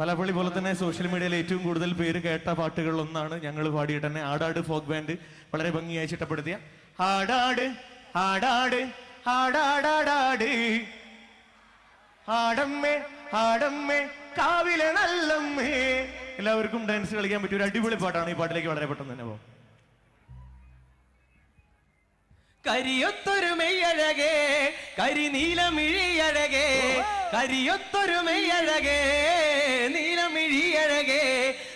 വലപ്പള്ളി പോലെ തന്നെ സോഷ്യൽ മീഡിയയിൽ ഏറ്റവും കൂടുതൽ പേര് കേട്ട പാട്ടുകളിലൊന്നാണ് ഞങ്ങൾ പാടിയിട്ട് തന്നെ ആടാട് ഫോക്ക് ബാൻഡ് വളരെ ഭംഗിയായി ചിട്ടപ്പെടുത്തിയ ആടാട് ആടാട് ആടാടാടാട്. ആടമ്മേ ആടമ്മേ കാവിലെ നല്ലമ്മേ. എല്ലാവർക്കും ഡാൻസ് കളിക്കാൻ പറ്റിയ ഒരു അടിപൊളി പാട്ടാണ് ഈ പാട്ടിലേക്ക് വളരെ പെട്ടെന്ന് തന്നെ പോകും കരിയൊത്തൊരു മെയ്യഴകേ കരിനീലമിഴിയഴകേ കരിയൊത്തൊരു മെയ്യഴകേ നീലമിഴിയഴകേ.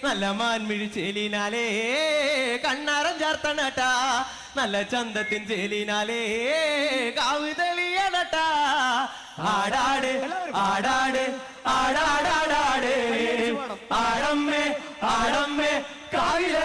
നല്ല മാൻമിഴി ചേലിനാലേ കണ്ണാറം ചാർത്തണട്ടാ. നല്ല ചന്തത്തിൻ ചേലിനാലേ കാവ് തെളിയണട്ടാ. ആടാട് ആടാട് ആടാടാടാട്. ആടമ്മേ ആടമ്മേ കാവില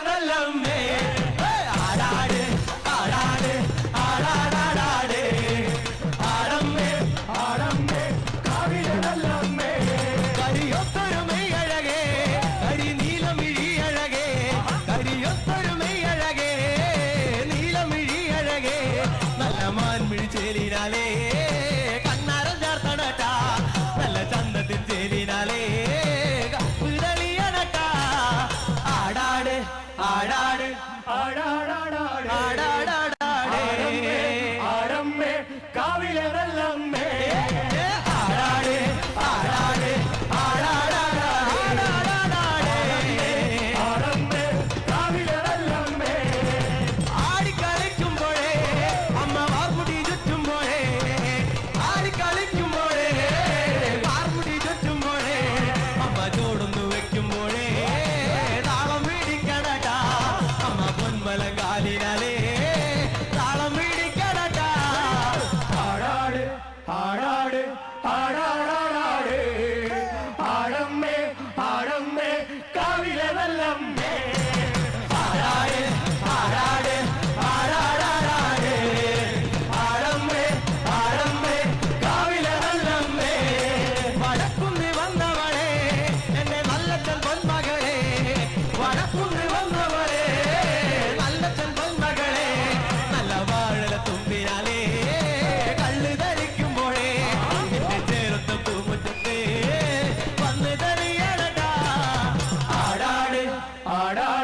ആടാട്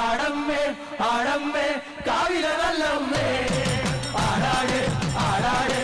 ആടമ്മേ ആടമ്മേ കാവില നല്ലമ്മേ ആടാട് ആടാട്